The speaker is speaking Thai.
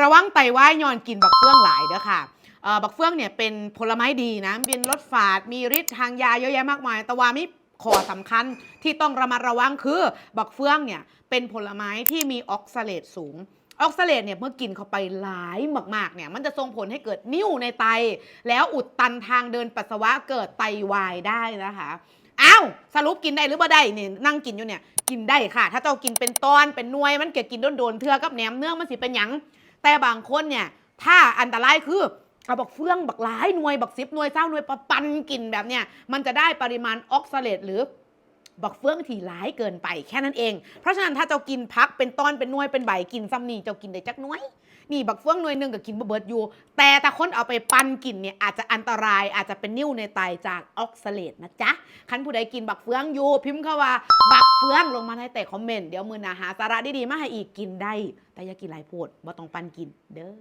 ระวังไตวายย้อนกินบักเฟื่องหลายเด้อค่ะเอ่อบักเฟื่องเนี่ยเป็นผลไม้ดีนะเป็นรสฝาด มีฤทธิ์ทางยาเยอะแยะมากมาย แต่ว่ามีข้อสำคัญที่ต้องระมัดระวังคือบักเฟื่องเนี่ยเป็นผลไม้ที่มีออกซาเลตสูงออกซาเลตเนี่ยเมื่อกินเข้าไปหลายมากๆเนี่ยมันจะส่งผลให้เกิดนิ่วในไต แล้วอุดตันทางเดินปัสสาวะเกิดไตวายได้นะคะอ้าวสรุปกินได้หรือบ่ได้เนี่ยนั่งกินอยู่เนี่ยกินได้ค่ะ ถ้าเจ้ากินเป็นตอนเป็นนวยมันเกิดกินโดนๆเทือกับแหนมเนื้อมันสิเป็นหยัง แต่บางคนเนี่ย ถ้าอันตรายคือเอาบักเฟื่องบักหลายหน่วยบักซิบหน่วยเศร้าหน่วยปะปันกินแบบเนี้ยมันจะได้ปริมาณออกซาเลตหรือ บักเฟื่องที่หลายเกินไปแค่นั้นเอง เพราะฉะนั้นถ้าเจ้ากินพักเป็นตอนเป็นน่วยเป็นใบกินซ้ำนี่เจ้ากินได้จักน่วยนี่บักเฟื่องหน่วยหนึ่งก็กินบ่เบิดอยู่ แต่ถ้าคนเอาไปปั้นกินเนี่ยอาจจะอันตรายอาจจะเป็นนิ่วในไตจากออกซาเลตนะจ๊ะคันผู้ใดกินบักเฟื่องอยู่ พิมพ์เข้าว่า บักเฟื่องลงมาในแต่คอมเมนต์เดี๋ยวมือหนาหาสาระดีๆมาให้อีกกินได้ แต่อย่ากินหลายโพดบ่ต้องปั้นกินเด้อ